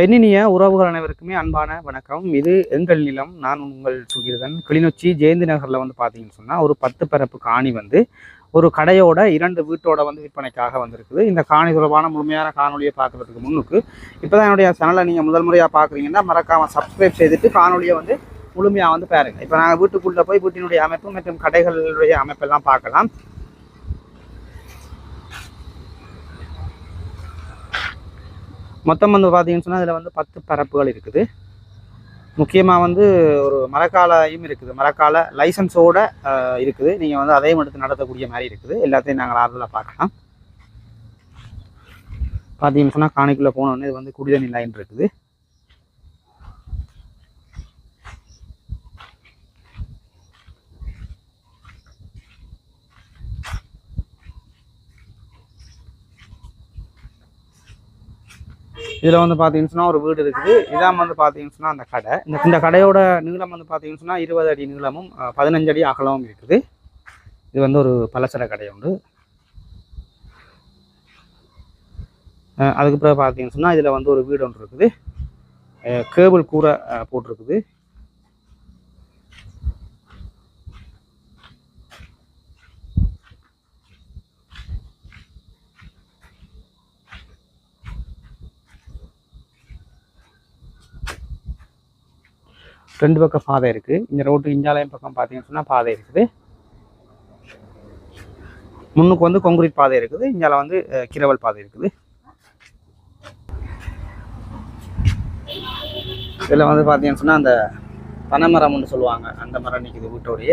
எண்ணினிய உறவுகள் அனைவருக்குமே அன்பான வணக்கம். இது எங்கள் நிலம் நான் உங்கள் சுகிர்தன். கிளிநொச்சி ஜெயந்தி நகரில் வந்து பார்த்தீங்கன்னு சொன்னால் ஒரு பத்து பரப்பு காணி வந்து ஒரு கடையோட இரண்டு வீட்டோட வந்து விற்பனைக்காக வந்திருக்குது. இந்த காணி தொடர்பான முழுமையான காணொலியை பார்க்குறதுக்கு முன்னுக்கு இப்போ தான் என்னுடைய சேனலை நீங்கள் முதல் முறையாக பார்க்குறீங்கன்னா மறக்காமல் சப்ஸ்கிரைப் செய்துட்டு காணொலியை வந்து முழுமையாக வந்து பாருங்கள் இப்போ நாங்கள் வீட்டுக்குள்ளே போய் வீட்டினுடைய அமைப்பு மற்றும் கடைகளுடைய அமைப்பெல்லாம் பார்க்கலாம். மொத்தம் வந்து பார்த்தீங்கன்னு சொன்னால் இதில் வந்து பத்து பரப்புகள் இருக்குது. முக்கியமாக வந்து ஒரு மரக்காலையும் இருக்குது. மரக்கால லைசன்ஸோட இருக்குது. நீங்கள் வந்து அதையும் எடுத்து நடத்தக்கூடிய மாதிரி இருக்குது. எல்லாத்தையும் நாங்கள் ஆறுதலாக பார்க்கலாம். பார்த்தீங்கன்னு சொன்னால் காணிக்குள்ளே போனோடனே இது வந்து குடிதண்ணி லைன் இருக்குது. இதில் வந்து பார்த்தீங்கன்னு ஒரு வீடு இருக்குது. இதான் வந்து பார்த்தீங்கன்னு அந்த கடை. இந்த இந்த கடையோட நீளம் வந்து பார்த்தீங்கன்னு இருபது அடி நீளமும் பதினஞ்சு அடி அகலமும் இருக்குது. இது வந்து ஒரு பலசர கடை உண்டு. அதுக்கப்புறம் அதுக்கு பிறகு பார்த்தீங்கன்னு சொன்னால் இதில் வந்து ஒரு வீடு ஒன்று இருக்குது. கேபிள் கூரை போட்டிருக்குது. ரெண்டு பக்கம் பாதை இருக்குது இந்த ரோட்டு இஞ்சாலயம் பக்கம் பார்த்தீங்கன்னு சொன்னால் பாதை இருக்குது. முன்னுக்கு வந்து கொங்குரீட் பாதை இருக்குது. இஞ்சால வந்து கிரவல் பாதை இருக்குது. இதில் வந்து பார்த்தீங்கன்னு சொன்னால் அந்த பனைமரம்னு சொல்லுவாங்க. அந்த மரம் நிற்குது வீட்டோடைய.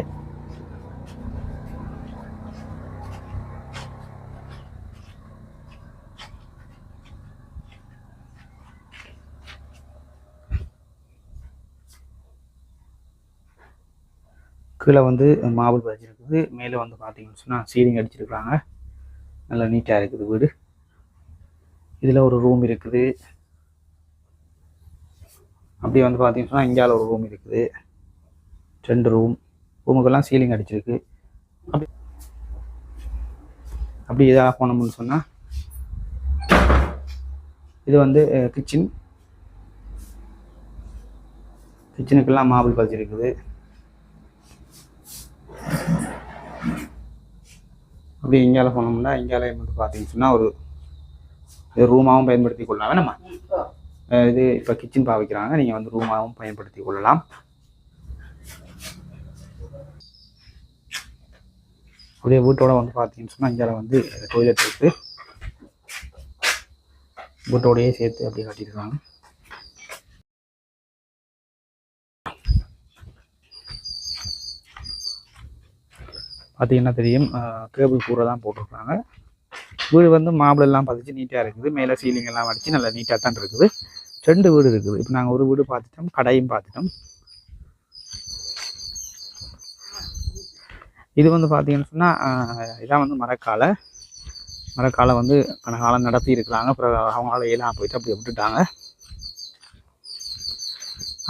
கீழே வந்து மாபிள் பதிச்சிருக்குது மேலே வந்து பார்த்தீங்கன்னு சொன்னால் சீலிங் அடிச்சிருக்காங்க நல்லா நீட்டாக இருக்குது வீடு. இதில் ஒரு ரூம் இருக்குது. அப்படியே வந்து பார்த்தீங்கன்னு சொன்னால் இங்கால ஒரு ரூம் இருக்குது. ரெண்டு ரூம் ரூமுக்கெல்லாம் சீலிங் அடிச்சிருக்கு. அப்படி அப்படி இதாக போனோம்னு சொன்னால் இது வந்து கிச்சன் கிச்சனுக்கெல்லாம் மாபிள் பதிச்சிருக்குது அப்படி இங்கால போனோம்னா இங்கால வந்து பார்த்தீங்கன்னு சொன்னால் ஒரு ரூமாகவும் பயன்படுத்தி கொள்ளலாம். அஹ் இது இப்போ கிச்சன் பாவிக்கிறாங்க. நீங்கள் வந்து ரூமாகவும் பயன்படுத்தி கொள்ளலாம். அப்படியே வீட்டோட வந்து பார்த்தீங்கன்னு சொன்னால் இங்கால வந்து டொய்லெட் இருக்குது வீட்டோடையே சேர்த்து அப்படியே கட்டியிருக்காங்க. பார்த்தீங்கன்னா தெரியும்? கேபிள் கூரை தான் போட்டிருக்காங்க. வீடு வந்து மாபிள் பதிச்சு நீட்டாக இருக்குது. மேலே சீலிங் எல்லாம் அடித்து நல்லா நீட்டாக தான் இருக்குது. ரெண்டு வீடு இருக்குது. இப்போ நாங்கள் ஒரு வீடு பார்த்துட்டோம். கடையும் பார்த்துட்டோம். இது வந்து பார்த்தீங்கன்னு சொன்னால் இதான் வந்து மரக்காலை. மரக்காலை வந்து கனகாலம் நடத்தி இருக்கிறாங்க. அப்புறம் அவங்களால ஏலாம் போயிட்டு அப்படி விட்டுட்டாங்க.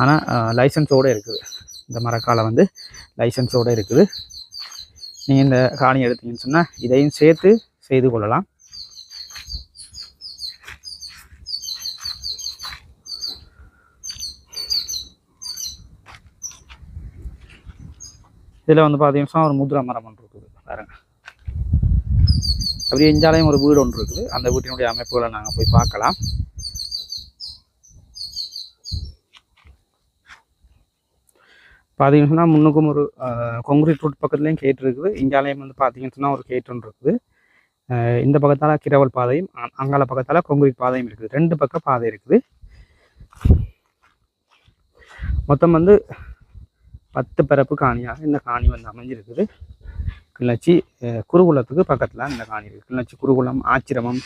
ஆனால் லைசன்ஸோடு இருக்குது. இந்த மரக்காலை வந்து லைசன்ஸோடு இருக்குது. நீங்கள் இந்த காணி எடுத்தீங்கன்னு சொன்னால் இதையும் சேர்த்து செய்து கொள்ளலாம். இதில் வந்து பார்த்தீங்கன்னா ஒரு முத்ரா மரம் ஒன்று இருக்குது. பாருங்க. அப்படியே இஞ்சாலையும் ஒரு வீடு ஒன்று இருக்குது. அந்த வீட்டினுடைய அமைப்புகளை நாங்கள் போய் பார்க்கலாம். பார்த்தீங்கன்னு சொன்னால் முன்னுக்கும் ஒரு கொங்கிரீட் ரூட் பக்கத்துலேயும் கேட் இருக்குது. இங்காலையும் வந்து பார்த்தீங்கன்னு சொன்னால் ஒரு கேட் ஒன்று இருக்குது. இந்த பக்கத்தால் கிரவல் பாதையும் அங்கால பக்கத்தால் கொங்கிரீட் பாதையும் இருக்குது. ரெண்டு பக்கம் பாதை இருக்குது. மொத்தம் வந்து பத்து பரப்பு காணியாக இந்த காணி வந்து அமைஞ்சிருக்குது. கிளர்ச்சி குருகுலத்துக்கு பக்கத்தில் இந்த காணி இருக்குது. கிளர்ச்சி குருகுலம் ஆச்சிரமம்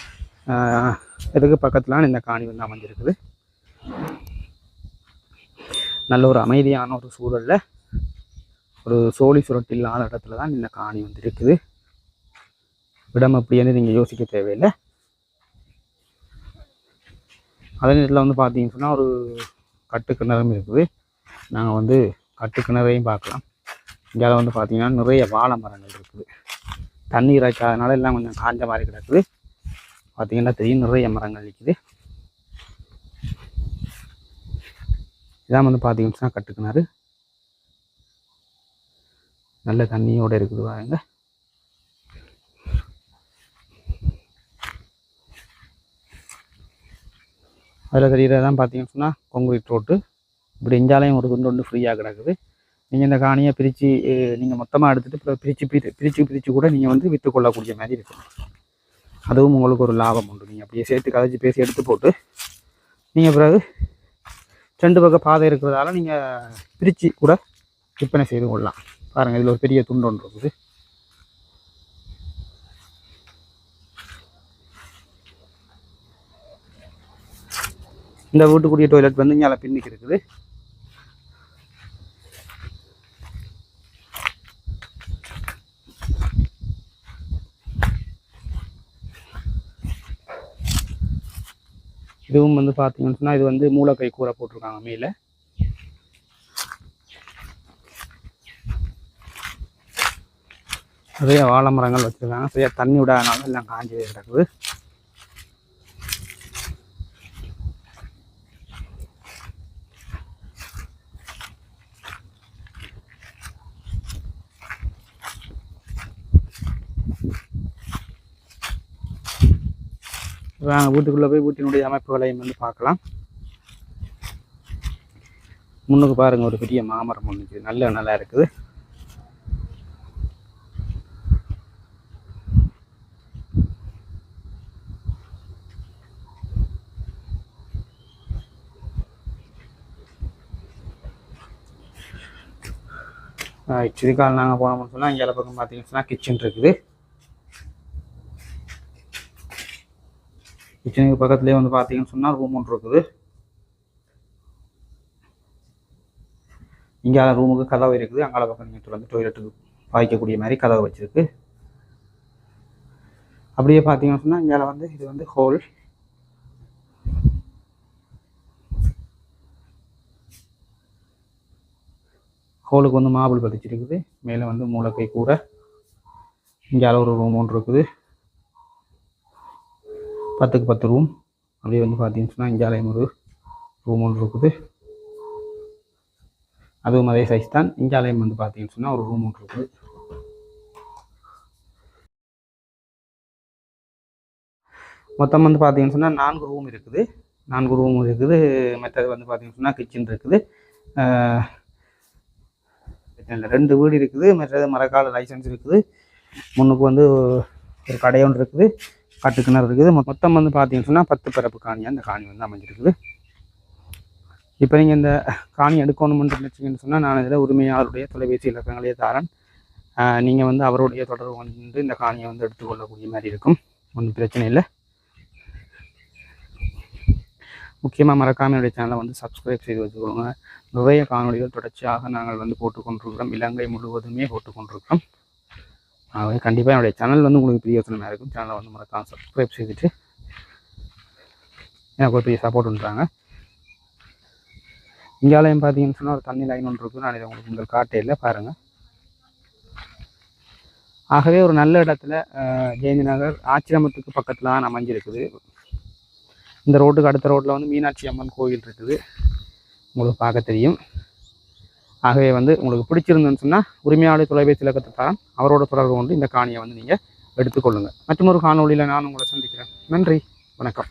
இதுக்கு பக்கத்தில் இந்த காணி வந்து அமைஞ்சிருக்குது. நல்ல ஒரு அமைதியான ஒரு சூழலில் ஒரு சோழி சுரட்டு இல்லாத இடத்துல தான் இந்த காணி வந்து இருக்குது இடம் அப்படின்னு நீங்கள் யோசிக்க தேவையில்லை. அதே நேரத்தில் வந்து பார்த்தீங்கன்னு சொன்னால் ஒரு கட்டு கிணறும் இருக்குது. நாங்கள் வந்து கட்டு கிணறையும் பார்க்கலாம். இங்கே வந்து பார்த்தீங்கன்னா நிறைய வாழை மரங்கள் இருக்குது. தண்ணீர் இறைக்காதனால எல்லாம் கொஞ்சம் காஞ்ச மாதிரி கிடக்குது. பார்த்தீங்கன்னா தெரியும் நிறைய மரங்கள் நிற்குது இதான் வந்து பார்த்தீங்கன்னு சொன்னால் கட்டுக்கிணறு நல்ல தண்ணியோடு இருக்குது பாருங்க. அதில் தெரிகிறதான் பார்த்தீங்கன்னு சொன்னால் கொங்குரீட் ரோட்டு இப்படி எஞ்சாலையும் ஒரு துண்டு ஒன்று ஃப்ரீயாக கிடக்குது. நீங்கள் இந்த காணியை பிரித்து நீங்கள் மொத்தமாக எடுத்துகிட்டு பிரித்து பிரி பிரித்து பிரித்து கூட நீங்கள் வந்து விற்று கொள்ளக்கூடிய மாதிரி இருக்கும். அதுவும் உங்களுக்கு ஒரு லாபம் உண்டு. நீங்கள் அப்படியே சேர்த்து கதைச்சி பேசி எடுத்து போட்டு நீங்கள் பிறகு ரெண்டு பக்கம் பாதை இருக்கிறதால நீங்கள் பிரித்து கூட விற்பனை செய்து கொள்ளலாம். பாருங்கள் இதில் ஒரு பெரிய துண்டு ஒன்று இருக்குது. இந்த வீட்டுக்குரிய டொய்லெட் வந்து இங்கே பின்னிக்கு இருக்குது. இதுவும் வந்து பார்த்தீங்கன்னு சொன்னால் இது வந்து மூலக்கை கூரை போட்டிருக்காங்க மேலே. நிறைய வாழை மரங்கள் வச்சுருக்காங்க. சரியாக தண்ணி விடாதனால எல்லாம் காஞ்சி கிடக்குது. வாங்க வீட்டுக்குள்ளே போய் வீட்டினுடைய அமைப்புகளையும் வந்து பார்க்கலாம். முன்னுக்கு பாருங்கள் ஒரு பெரிய மாமரம் ஒன்று இருக்குது. நல்ல நல்லா இருக்குது. இதுக்காக நாங்கள் போனோம்னு சொன்னால் இங்கே பக்கம் பார்த்தீங்கன்னு சொன்னால் கிச்சன் இருக்குது. கிச்சனுக்கு பக்கத்துலேயே வந்து பார்த்தீங்கன்னு சொன்னால் ரூம் ஒன்று இருக்குது. இங்கே ரூமுக்கு கதவு இருக்குது. அங்கால பக்கம் நீங்கள் வந்து டொய்லெட்டுக்கு பாய்க்கக்கூடிய மாதிரி கதவு வச்சுருக்கு. அப்படியே பார்த்தீங்கன்னு சொன்னால் இங்கே வந்து இது வந்து ஹோல் ஹோலுக்கு வந்து மாபிள் பதிச்சிருக்குது. மேலே வந்து மூளைக்கை கூரை. இங்கே ஒரு ரூம் ஒன்று இருக்குது. பத்துக்கு பத்து ரூம் அப்படியே வந்து பார்த்தீங்கன்னு சொன்னால் இங்காலயம் ஒரு ரூம் ஒன்று இருக்குது. அதுவும் அதே சைஸ் தான். இஞ்சாலயம் வந்து பார்த்தீங்கன்னு சொன்னால் ஒரு ரூம் ஒன்று இருக்குது. மொத்தம் வந்து பார்த்தீங்கன்னு சொன்னால் நான்கு ரூம் இருக்குது. நான்கு ரூம் இருக்குது. மற்றது வந்து பார்த்தீங்கன்னு சொன்னால் கிச்சன் இருக்குது. ரெண்டு வீடு இருக்குது. மற்றது மரக்கால லைசன்ஸ் இருக்குது. முன்னுக்கு வந்து ஒரு கடை ஒன்று இருக்குது. காட்டு கிணறு இருக்குது. மொத்தம் வந்து பார்த்தீங்கன்னு சொன்னால் பத்து பிறப்பு காணியாக இந்த காணி வந்து அமைஞ்சிருக்குது. இப்போ நீங்கள் இந்த காணி எடுக்கணும்னு நினச்சிங்கன்னு சொன்னால் நான் இதில் உரிமையாளருடைய தொலைபேசி இலக்கங்களே தாரன். நீங்கள் வந்து அவருடைய தொடர்பு வந்து இந்த காணியை வந்து எடுத்துக்கொள்ளக்கூடிய மாதிரி இருக்கும். ஒன்றும் பிரச்சனை இல்லை. முக்கியமாக மறக்காமல் என்னுடைய சேனலை வந்து சப்ஸ்கிரைப் செய்து வச்சுக்கோங்க. நிறைய காணொலிகள் தொடர்ச்சியாக நாங்கள் வந்து போட்டுக்கொண்டிருக்கிறோம். இலங்கை முழுவதுமே போட்டுக்கொண்டிருக்கிறோம். ஆகவே கண்டிப்பாக என்னுடைய சேனல் வந்து உங்களுக்கு பிரியோசனமாக இருக்கும். சேனலை வந்து மறக்காம சப்ஸ்கிரைப் செய்துட்டு எனக்கு ஒரு பெரிய சப்போர்ட் பண்ணுறாங்க இங்காலையும் பார்த்தீங்கன்னு சொன்னால் ஒரு தண்ணி லைன் ஒன்று இருக்குது நான் இதை உங்களுக்கு உங்கள் காட்டையில் பாருங்கள் ஆகவே ஒரு நல்ல இடத்துல ஜெயந்தி நகர் ஆச்சிரமத்துக்கு பக்கத்தில் தான் அமைஞ்சிருக்குது இந்த ரோட்டுக்கு அடுத்த ரோட்டில் வந்து மீனாட்சி அம்மன் கோயில் இருக்குது. உங்களுக்கு பார்க்க தெரியும். ஆகவே வந்து உங்களுக்கு பிடிச்சிருந்துன்னு சொன்னால் உரிமையாளர் தொலைபேசி இலக்கத்தை தரம் அவரோட தொடர்பு கொண்டு இந்த காணியை வந்து நீங்கள் எடுத்துக்கொள்ளுங்கள் மற்றொரு காணொலியில் நான் உங்களை சந்திக்கிறேன். நன்றி. வணக்கம்.